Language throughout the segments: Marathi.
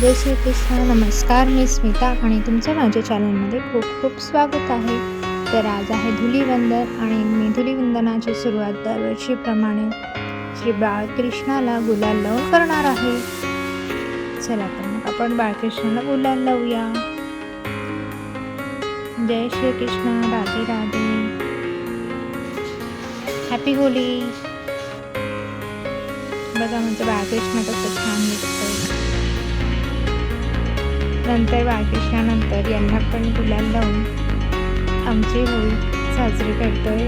जय श्री कृष्ण नमस्कार मी स्मिता आणि तुमचं माझ्या चॅनलमध्ये खूप खूप स्वागत आहे. तर आज आहे धुलीवंदन आणि मी धुलीवंदनाची सुरुवात दरवर्षीप्रमाणे श्री बाळकृष्णाला गुलाल लावून करणार आहे. चला तर मग आपण बाळकृष्णाला गुलाल लावूया. जय श्री कृष्ण राधे राधे. हॅपी होली बघा म्हणजे बाळकृष्ण कसं छान नंतर बाळकृष्णानंतर यांना पण गुलाल लावून आमची होळी साजरी करतोय.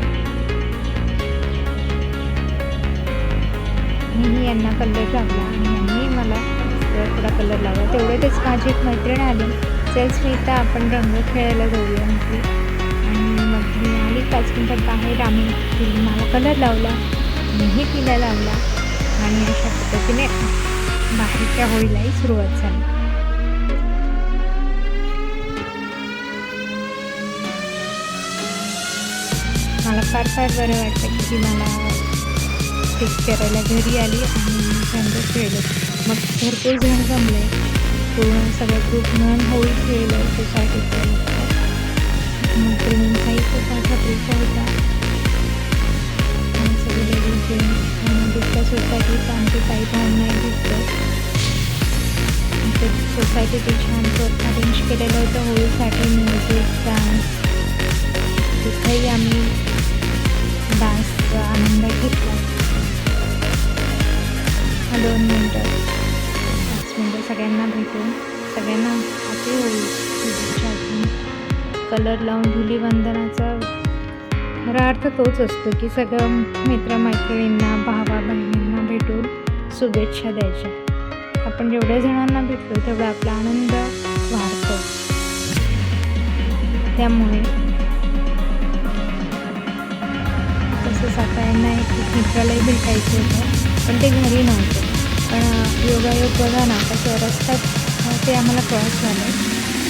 मीही यांना कलर लावला आणि यांनी मला थोडा कलर लावला. तेवढ्यातच माझी एक मैत्रीण आली. चल स्मिता आपण रंग खेळायला जाऊया म्हटली. आणि मग मी आली. पाच मिनटात बाहेर आम्ही तिने मला कलर लावला. मीही तिला लावला. आणि अशा पद्धतीने बाहेरच्या होळीलाही सुरुवात झाली. मला फार फार बरं वाटतं की ती मला पिक करायला घरी आली आणि त्यांचं खेळलं. मग भरपूर जण जमले. पूर्ण सगळं ग्रुप मिळून होळी खेळलं सोसायटीचं मैत्रिणींचाही खूप मोठा ग्रुप होता आणि सगळे लेडीज जेंट्स आणि दुसऱ्या सोसायटीचं काही भाव नाही दिसतं सोसायटीचे सोसायटीत छान अरेंज केलेलं होतं होळीसाठी म्युझिक डान्स दोन मिनटं. पाच मिनटं सगळ्यांना भेटून सगळ्यांना हाती होईल. शुभेच्छा देऊन कलर लावून धुलीवंदनाचा खरा अर्थ तोच असतो की सगळं मित्रमैत्रिणींना भावा बहिणींना भेटून शुभेच्छा द्यायच्या. आपण जेवढ्या जणांना भेटलो तेवढा आपला आनंद वाढतो. त्यामुळे तसंच आता यांना एक मित्रालाही भेटायचं होतं. पण ते घरी नव्हते. पण योगायोग बघा ना कसं रस्त्यात ते आम्हाला क्रॉस झालं.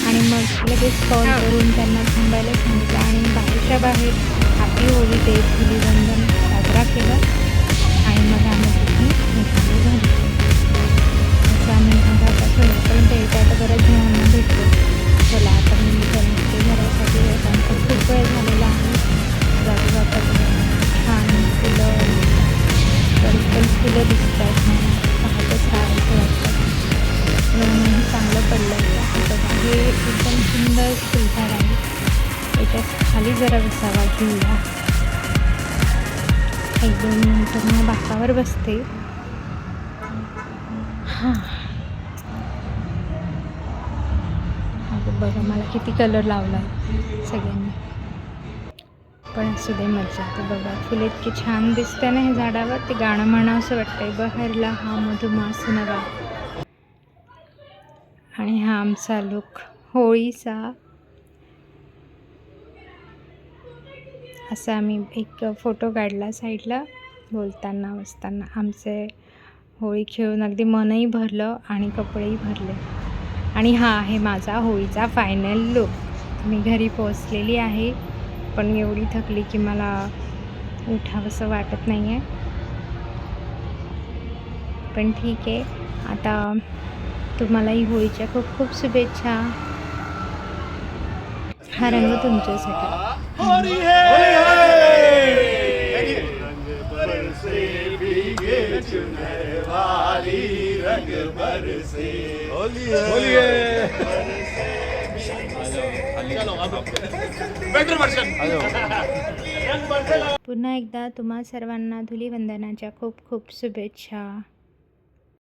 आणि मग लगेच कॉल करून त्यांना थांबायला सांगितलं आणि बाहेरच्या बाहेर हॅपी होळी ते धुलीवंदन साजरा केला. आणि मग आम्ही तिथून निघालो घरी. असं आम्ही जरा विसावा घेऊया. एक दोन मिनटं मी बाकावर बसते. हां. बघा मला किती कलर लावला आहे सगळ्यांनी. पण असू दे मजा तर बघा फुले इतकी छान दिसते ना हे झाडावर. ते गाणं म्हणावं असं वाटतंय बहरला हा मधुमास नवा. आणि हा आमचा लुक होळीचा. असा आम्ही एक फोटो काढला साईडला बोलताना बसताना. आमचे होळी खेळून अगदी मनही भरलं आणि कपडेही भरले. आणि हा आहे माझा होळीचा फायनल लुक मी घरी पोचलेली आहे पण एवढी थकली की मला उठावंसं वाटत नाही आहे पण ठीक आहे. आता तुम्हालाही होळीच्या खूप खूप शुभेच्छा हा रंग तुमच्यासाठी होली है रंग बरसे भीगे चुनर वाली रंग बरसे होली है होली है बेटर वर्षन पुन्हा एकदा तुम्हा सर्वांना धुलीवंदनाच्या खूप खूप शुभेच्छा.